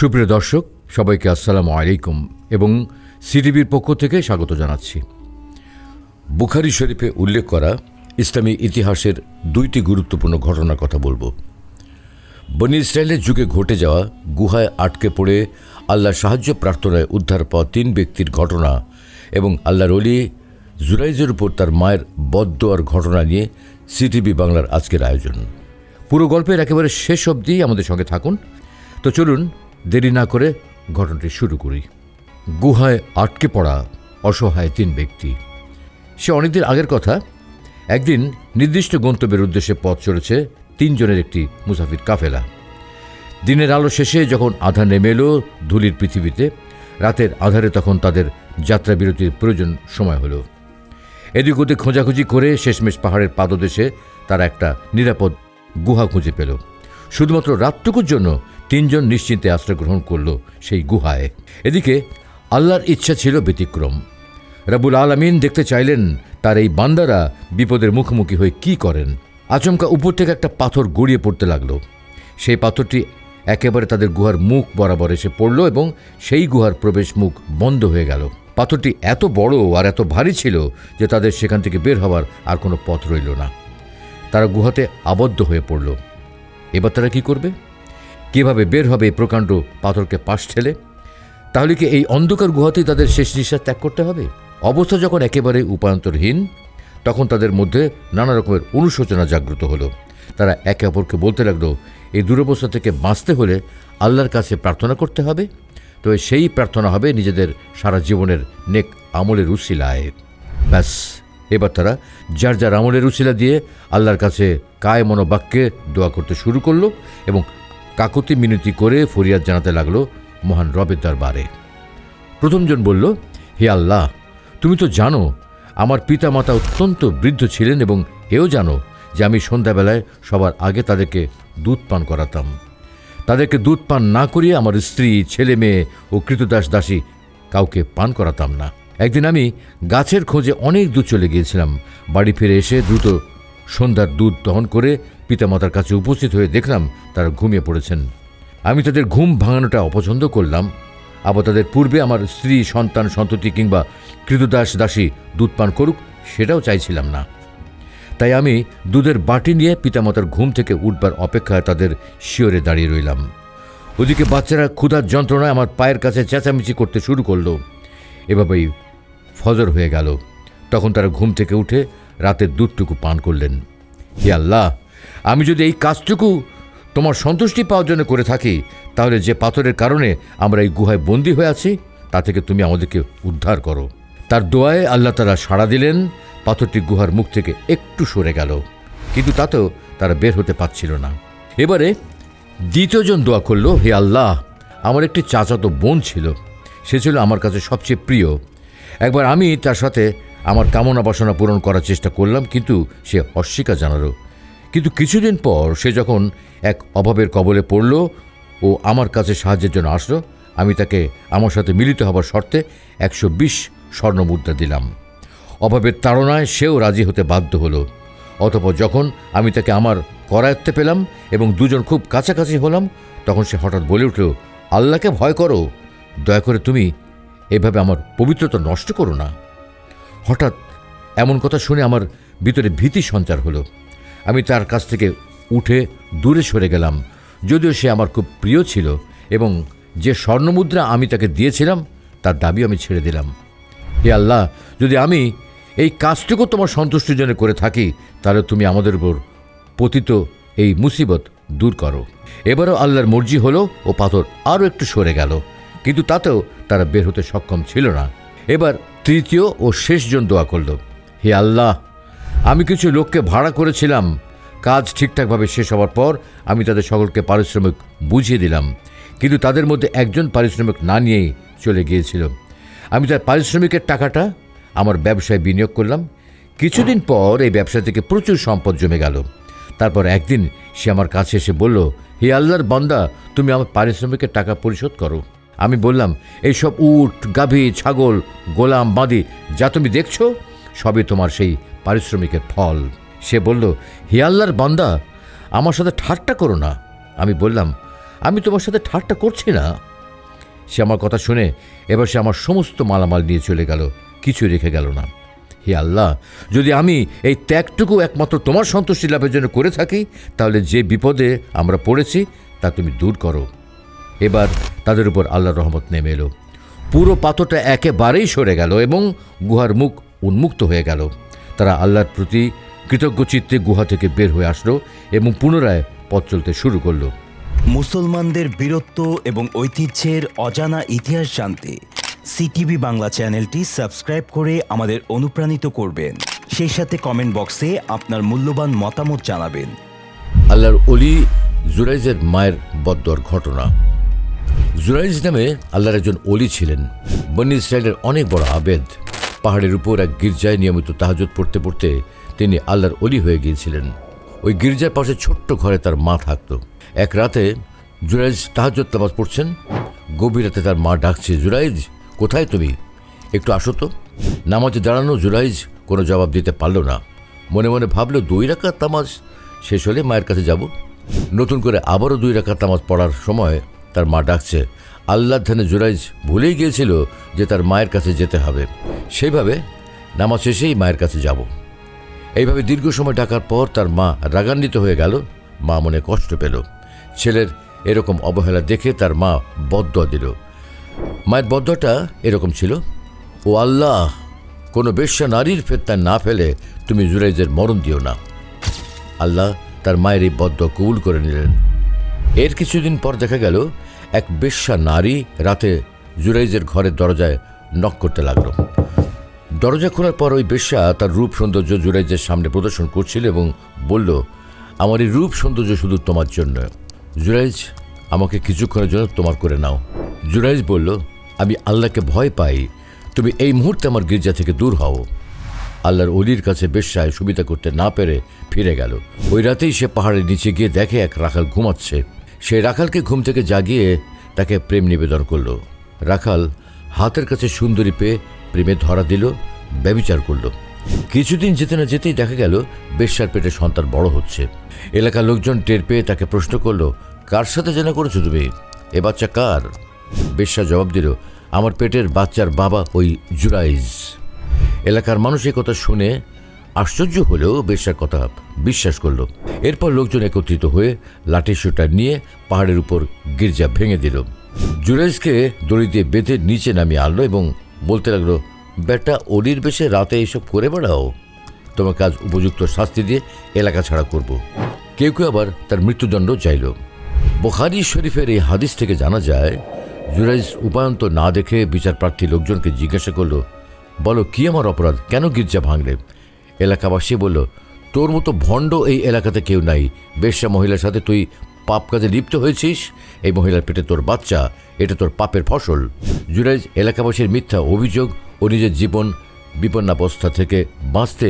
সুপ্রিয় দর্শক, সবাইকে আসসালামু আলাইকুম এবং সিটিভির পক্ষ থেকে স্বাগত জানাচ্ছি। বুখারি শরীফে উল্লেখ করা ইসলামী ইতিহাসের দুইটি গুরুত্বপূর্ণ ঘটনার কথা বলব। বনি ইসরায়েলের যুগে ঘটে যাওয়া গুহায় আটকে পড়ে আল্লাহর সাহায্য প্রার্থনায় উদ্ধার পাওয়া তিন ব্যক্তির ঘটনা এবং আল্লাহর অলি জুরাইজের উপর তার মায়ের বদ্দোয়ার ঘটনা নিয়ে সিটিভি বাংলার আজকের আয়োজন। পুরো গল্পের একেবারে শেষ অবধি আমাদের সঙ্গে থাকুন। তো চলুন দেরি না করে ঘটনাটি শুরু করি। গুহায় আটকে পড়া অসহায় তিন ব্যক্তি। সে অনেকদিন আগের কথা। একদিন নির্দিষ্ট গন্তব্যের উদ্দেশ্যে পথ চলেছে তিনজনের একটি মুসাফির কাফেলা। দিনের আলো শেষে যখন আধা নেমে এলো ধুলির পৃথিবীতে, রাতের আধারে তখন তাদের যাত্রা বিরতির প্রয়োজন সময় হলো। এদিক ওদিক খোঁজাখুঁজি করে শেষমেশ পাহাড়ের পাদদেশে তারা একটা নিরাপদ গুহা খুঁজে পেল। শুধুমাত্র রাতটুকুর জন্য তিনজন নিশ্চিন্তে আশ্রয় গ্রহণ করল সেই গুহায়। এদিকে আল্লাহর ইচ্ছা ছিল ব্যতিক্রম। রাবুল আলামিন দেখতে চাইলেন তার এই বান্দারা বিপদের মুখোমুখি হয়ে কি করেন। আচমকা উপর থেকে একটা পাথর গড়িয়ে পড়তে লাগল। সেই পাথরটি একেবারে তাদের গুহার মুখ বরাবর এসে পড়ল এবং সেই গুহার প্রবেশ মুখ বন্ধ হয়ে গেল। পাথরটি এত বড় আর এত ভারী ছিল যে তাদের সেখান থেকে বের হওয়ার আর কোনো পথ রইল না। তারা গুহাতে আবদ্ধ হয়ে পড়ল। এবার তারা কি করবে? কীভাবে বের হবে এই প্রকাণ্ড পাথরকে পাশ ঠেলে? তাহলে কি এই অন্ধকার গুহাতেই তাদের শেষ নিঃশ্বাস ত্যাগ করতে হবে? অবস্থা যখন একেবারে উপায়ন্তরহীন, তখন তাদের মধ্যে নানা রকমের অনুশোচনা জাগ্রত হলো। তারা একে অপরকে বলতে লাগল, এই দুরবস্থা থেকে বাঁচতে হলে আল্লাহর কাছে প্রার্থনা করতে হবে। তো সেই প্রার্থনা হবে নিজেদের সারা জীবনের নেক আমলের উশিলায় ব্যাস, এবার তারা যার যার আমলের উশিলা দিয়ে আল্লাহর কাছে কায় মনোবাক্যে দোয়া করতে শুরু করল এবং কাকতি মিনতি করে ফরিয়াদ জানাতে লাগল মহান রবের দরবারে। প্রথমজন বলল, হে আল্লাহ, তুমি তো জানো, আমার পিতা মাতা অত্যন্ত বৃদ্ধ ছিলেন এবং এও জানো যে আমি সন্ধ্যাবেলায় সবার আগে তাদেরকে দুধ পান করাতাম। তাদেরকে দুধ পান না করিয়ে আমার স্ত্রী, ছেলে মেয়ে ও কৃতদাস দাসী কাউকে পান করাতাম না। একদিন আমি গাছের খোঁজে অনেক দূর চলে গিয়েছিলাম। বাড়ি ফিরে এসে দ্রুত সন্ধ্যার দুধ দহন করে পিতামাতার কাছে উপস্থিত হয়ে দেখলাম তারা ঘুমিয়ে পড়েছেন। আমি তাদের ঘুম ভাঙানোটা অপছন্দ করলাম। আবার তাদের পূর্বে আমার স্ত্রী, সন্তান, সন্ততি কিংবা কৃতদাস দাসী দুধ পান করুক, সেটাও চাইছিলাম না। তাই আমি দুধের বাটি নিয়ে পিতামাতার ঘুম থেকে উঠবার অপেক্ষায় তাদের শিওরে দাঁড়িয়ে রইলাম। ওদিকে বাচ্চারা ক্ষুধার যন্ত্রণায় আমার পায়ের কাছে চেঁচামেচি করতে শুরু করল। এভাবেই ফজর হয়ে গেল। তখন তারা ঘুম থেকে উঠে রাতের দুধটুকু পান করলেন। হে আল্লাহ, আমি যদি এই কাজটুকু তোমার সন্তুষ্টি পাওয়ার জন্য করে থাকি, তাহলে যে পাথরের কারণে আমরা এই গুহায় বন্দী হয়ে আছি, তা থেকে তুমি আমাদেরকে উদ্ধার করো। তার দোয়ায় আল্লাহ তারা সাড়া দিলেন, পাথরটি গুহার মুখ থেকে একটু সরে গেল। কিন্তু তাতেও তারা বের হতে পারছিল না। এবারে দ্বিতীয়জন দোয়া করল, হে আল্লাহ, আমার একটি চাচাতো বোন ছিল। সে ছিল আমার কাছে সবচেয়ে প্রিয়। একবার আমি তার সাথে আমার কামনা বাসনা পূরণ করার চেষ্টা করলাম, কিন্তু সে অস্বীকার জানালো। কিন্তু কিছুদিন পর সে যখন এক অভাবের কবলে পড়ল ও আমার কাছে সাহায্যের জন্য আসলো, আমি তাকে আমার সাথে মিলিত হবার শর্তে একশো বিশ স্বর্ণমুদ্রা দিলাম। অভাবের তাড়নায় সেও রাজি হতে বাধ্য হলো। অতপর যখন আমি তাকে আমার করায়ত্তে পেলাম এবং দুজন খুব কাছাকাছি হলাম, তখন সে হঠাৎ বলে উঠল, আল্লাহকে ভয় করো। দয়া করে তুমি এভাবে আমার পবিত্রতা নষ্ট করো না। হঠাৎ এমন কথা শুনে আমার ভিতরে ভীতি সঞ্চার হলো। আমি তার কাছ থেকে উঠে দূরে সরে গেলাম। যদিও সে আমার খুব প্রিয় ছিল এবং যে স্বর্ণমুদ্রা আমি তাকে দিয়েছিলাম, তার দাবি আমি ছেড়ে দিলাম। হে আল্লাহ, যদি আমি এই কাজটুকু তোমার সন্তুষ্টির জন্য করে থাকি, তাহলে তুমি আমাদের উপর পতিত এই মুসিবত দূর করো। এবারও আল্লাহর মর্জি হলো ও পাথর আরও একটু সরে গেল, কিন্তু তাতেও তারা বের হতে সক্ষম ছিল না। এবার তৃতীয় ও শেষজন দোয়া করল, হে আল্লাহ, আমি কিছু লোককে ভাড়া করেছিলাম। কাজ ঠিকঠাকভাবে শেষ হওয়ার পর আমি তাদের সকলকে পারিশ্রমিক বুঝিয়ে দিলাম, কিন্তু তাদের মধ্যে একজন পারিশ্রমিক না নিয়েই চলে গিয়েছিল। আমি তার পারিশ্রমিকের টাকাটা আমার ব্যবসায় বিনিয়োগ করলাম। কিছুদিন পর এই ব্যবসা থেকে প্রচুর সম্পদ জমে গেল। তারপর একদিন সে আমার কাছে এসে বলল, হে আল্লাহর বন্দা, তুমি আমার পারিশ্রমিকের টাকা পরিশোধ করো। আমি বললাম, এইসব উট, গাভী, ছাগল, গোলাম বাঁধি যা তুমি দেখছ, সবই তোমার সেই পারিশ্রমিকের ফল। সে বলল, হে আল্লাহর বান্দা, আমার সাথে ঠাট্টা করো না। আমি বললাম, আমি তোমার সাথে ঠাট্টা করছি না। সে আমার কথা শুনে এবার সে আমার সমস্ত মালামাল নিয়ে চলে গেল কিছু রেখে গেল না। হে আল্লাহ, যদি আমি এই ত্যাগটুকু একমাত্র তোমার সন্তুষ্টি লাভের জন্য করে থাকি, তাহলে যে বিপদে আমরা পড়েছি, তা তুমি দূর করো। এবার তাদের উপর আল্লাহর রহমত নেমে এলো। পুরো পাথরটা একেবারেই সরে গেল এবং গুহার মুখ উন্মুক্ত হয়ে গেল। তারা আল্লাহর প্রতি কৃতজ্ঞ চিত্তে গুহা থেকে বের হয়ে আসলো এবং পুনরায় পথ চলতে শুরু করল। মুসলমানদের বীরত্ব এবং ঐতিহ্যের অজানা ইতিহাস জানতে সিটিভি বাংলা চ্যানেলটি সাবস্ক্রাইব করে আমাদের অনুপ্রাণিত করবেন। সেই সাথে কমেন্ট বক্সে আপনার মূল্যবান মতামত জানাবেন। আল্লাহর অলি জুরাইজের মায়ের বদ্দর ঘটনা। জুরাইজ নামে আল্লাহর একজন অলি ছিলেন। বনি ইসরায়েলের অনেক বড় আবেদ। পাহাড়ের উপর এক গির্জায় নিয়মিত তাহাজত পড়তে পড়তে তিনি আল্লাহর অলি হয়ে গিয়েছিলেন। ওই গির্জার পাশে ছোট্ট ঘরে তার মা থাকতো। এক রাতে জুরাইজ তাহাজত নামাজ পড়ছেন। গভীর রাতে তার মা ডাকছে, জুরাইজ, কোথায় তুমি? একটু আসো তো। নামাজে দাঁড়ানো জুরাইজ কোনো জবাব দিতে পারল না। মনে মনে ভাবলো, দুই রাকাত নামাজ শেষ হলে মায়ের কাছে যাব। নতুন করে আবারও দুই রাকাত নামাজ পড়ার সময় তার মা ডাকছে আল্লাহ ধ্যানে জুরাইজ ভুলেই গিয়েছিল যে তার মায়ের কাছে যেতে হবে। সেইভাবে নামাজ শেষেই মায়ের কাছে যাব। এইভাবে দীর্ঘ সময় ডাকার পর তার মা রাগান্বিত হয়ে গেল। মা মনে কষ্ট পেল। ছেলের এরকম অবহেলা দেখে তার মা বদয়া দিল। মায়ের বদটা এরকম ছিল, ও আল্লাহ, কোনো বেশ্যা নারীর ফেত্তায় না ফেলে তুমি জুরাইজের মরণ দিও না। আল্লাহ তার মায়ের এই বদ্ধ কবুল করে নিলেন। এর কিছুদিন পর দেখা গেল, এক বেশ্যা নারী রাতে জুরাইজের ঘরের দরজায় নক করতে লাগল। দরজা খোলার পর ওই বেশ্যা তার রূপ সৌন্দর্য জুরাইজের সামনে প্রদর্শন করছিল এবং বলল, আমার এই রূপ সৌন্দর্য শুধু তোমার জন্য। জুরাইজ, আমাকে কিছুক্ষণের জন্য তোমার করে নাও। জুরাইজ বলল, আমি আল্লাহকে ভয় পাই। তুমি এই মুহূর্তে আমার গির্জা থেকে দূর হও। আল্লাহর অলির কাছে বেশ্যায় সুবিধা করতে না পেরে ফিরে গেল। ওই রাতেই সে পাহাড়ের নিচে গিয়ে দেখে এক রাখাল ঘুমাচ্ছে। সে রাখালকে ঘুম থেকে জাগিয়ে তাকে প্রেম নিবেদন করল। রাখাল হাতের কাছে সুন্দরী পেয়ে প্রেমে ধরা দিল, ব্যবিচার করল। কিছুদিন যেতে না যেতেই দেখা গেল, বেশ্যার পেটে সন্তান বড় হচ্ছে। এলাকার লোকজন টের পেয়ে তাকে প্রশ্ন করল, কার সাথে জেনা করেছ তুমি? এ বাচ্চা কার? বেশ্যা জবাব দিল, আমার পেটের বাচ্চার বাবা ওই জুরাইজ। এলাকার মানুষ কথা শুনে আশ্চর্য হলেও বেশ্যার কথা বিশ্বাস করল। এরপর লোকজন একত্রিত হয়ে লাঠি শুটার নিয়ে পাহাড়ের উপর গির্জা ভেঙে দিল। জুরাইজকে দড়ি দিয়ে বেঁধে নিচে নামিয়ে আনলো এবং বলতে লাগল, বেটা, অলির বেশে রাতে এইসব করে বেড়াও। তোমার কাজ উপযুক্ত শাস্তি দিয়ে এলাকা ছাড়া করব। কেউ কেউ আবার তার মৃত্যুদণ্ড চাইল। বোখারি শরীফের এই হাদিস থেকে জানা যায় জুরাইজ উপায়ন্ত না দেখে বিচারপ্রার্থী লোকজনকে জিজ্ঞাসা করল, বলো, কি আমার অপরাধ? কেন গির্জা ভাঙলে? এলাকাবাসী বলল, তোর মতো ভণ্ড এই এলাকাতে কেউ নাই। বেশ্যা মহিলার সাথে তুই পাপ কাজে লিপ্ত হয়েছিস। এই মহিলার পেটে তোর বাচ্চা, এটা তোর পাপের ফসল। জুরাইজ এলাকাবাসীর মিথ্যা অভিযোগ ও নিজের জীবন বিপন্নাবস্থা থেকে বাঁচতে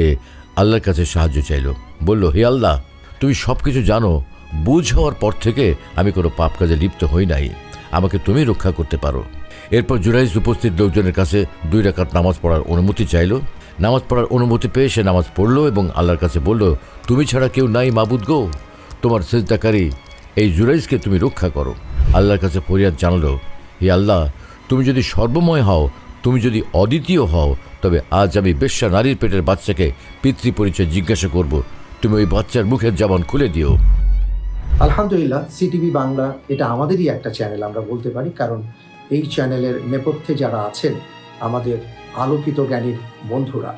আল্লাহর কাছে সাহায্য চাইল। বলল, হে আল্লাহ, তুমি সব কিছু জানো। বুঝ হওয়ার পর থেকে আমি কোনো পাপ কাজে লিপ্ত হই নাই। আমাকে তুমি রক্ষা করতে পারো। এরপর জুরাইজ উপস্থিত লোকজনের কাছে দুই রাকাত নামাজ পড়ার অনুমতি চাইল। নামাজ পড়ার অনুমতি পেয়ে সে নামাজ পড়ল এবং আল্লাহর কাছে বলল, তুমি ছাড়া কেউ নাই মাবুদ গো। তোমার সেজদাকারী এই জুরাইজকে তুমি রক্ষা করো। আল্লাহর কাছে ফরিয়াদ জানালো, হে আল্লাহ, তুমি যদি সর্বময় হও, তুমি যদি অদ্বিতীয় হও, তবে আজ আমি বেশ্যা নারীর পেটের বাচ্চাকে পিতৃ পরিচয় জিজ্ঞাসা করব। তুমি ওই বাচ্চার মুখের জবান খুলে দিও। আলহামদুলিল্লাহ, সিটিভি বাংলা এটা আমাদেরই একটা চ্যানেল, আমরা বলতে পারি। কারণ এই চ্যানেলের নেপথ্যে যারা আছেন, আমাদের আলোকিত জ্ঞানীর বন্ধুরা।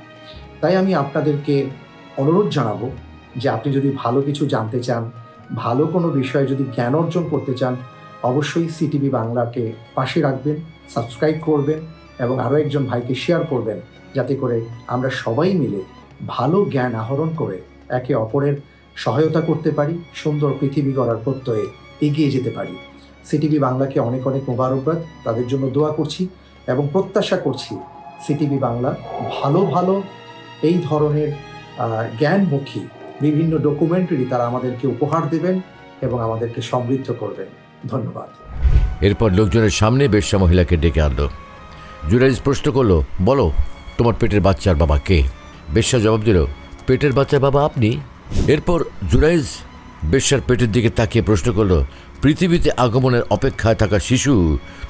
তাই আমি আপনাদেরকে অনুরোধ জানাব যে আপনি যদি ভালো কিছু জানতে চান, ভালো কোনো বিষয়ে যদি জ্ঞান অর্জন করতে চান, অবশ্যই সিটিভি বাংলাকে পাশে রাখবেন, সাবস্ক্রাইব করবেন এবং আরও একজন ভাইকে শেয়ার করবেন। যাতে করে আমরা সবাই মিলে ভালো জ্ঞান আহরণ করে একে অপরের সহায়তা করতে পারি, সুন্দর পৃথিবী গড়ার প্রত্যয়ে এগিয়ে যেতে পারি। সিটিভি বাংলাকে অনেক অনেক মোবারকবাদ। তাদের জন্য দোয়া করছি এবং প্রত্যাশা করছি সিটিভি বাংলা, ভালো ভালো এই ধরনের জ্ঞানমুখী বিভিন্ন ডকুমেন্টারি তারা আমাদেরকে উপহার দেবেন এবং আমাদেরকে সমৃদ্ধ করবেন। ধন্যবাদ। এরপর লোকজনের সামনে বেশ্যা মহিলাকে ডেকে আনলো। জুরাইজ প্রশ্ন করল, বলো, তোমার পেটের বাচ্চার বাবা কে? বেশ্যা জবাব দিল, পেটের বাচ্চার বাবা আপনি? এরপর জুরাইজ বেশ্যার পেটের দিকে তাকিয়ে প্রশ্ন করল, পৃথিবীতে আগমনের অপেক্ষায় থাকা শিশু,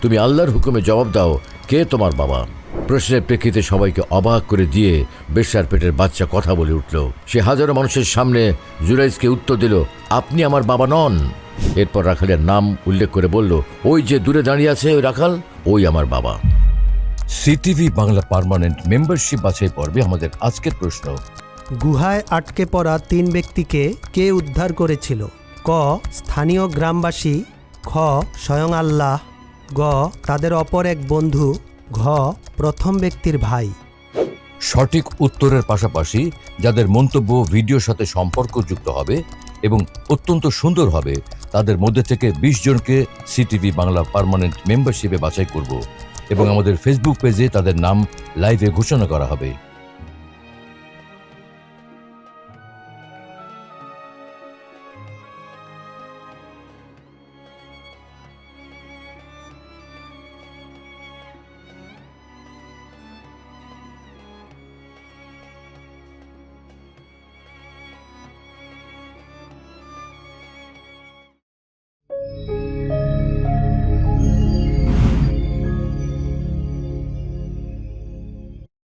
তুমি আল্লাহর হুকুমে জবাব দাও, কে তোমার বাবা? প্রশ্নের প্রেক্ষিতে সবাইকে অবাক করে দিয়ে বেশ্যার পেটের বাচ্চা কথা বলে উঠল। সে হাজারো মানুষের সামনে জুরাইজকে উত্তর দিল আপনি আমার বাবা নন। এরপর রাখালের নাম উল্লেখ করে বলল ওই যে দূরে দাঁড়িয়ে আছে ওই রাখাল ওই আমার বাবা। সিটিভি বাংলা পার্মানেন্ট মেম্বারশিপ বাছাই পর্বে আমাদের আজকের প্রশ্ন। গুহায় আটকে পড়া তিন ব্যক্তিকে কে উদ্ধার করেছিল? ক স্থানীয় গ্রামবাসী খ স্বয়ং আল্লাহ গ তাদের অপর এক বন্ধু ঘ প্রথম ব্যক্তির ভাই। সঠিক উত্তরের পাশাপাশি যাদের মন্তব্য ভিডিওর সাথে সম্পর্কযুক্ত হবে এবং অত্যন্ত সুন্দর হবে, তাদের মধ্যে থেকে বিশ জনকে সিটিভি বাংলা পারমানেন্ট মেম্বারশিপে বাছাই করব এবং আমাদের ফেসবুক পেজে তাদের নাম লাইভে ঘোষণা করা হবে।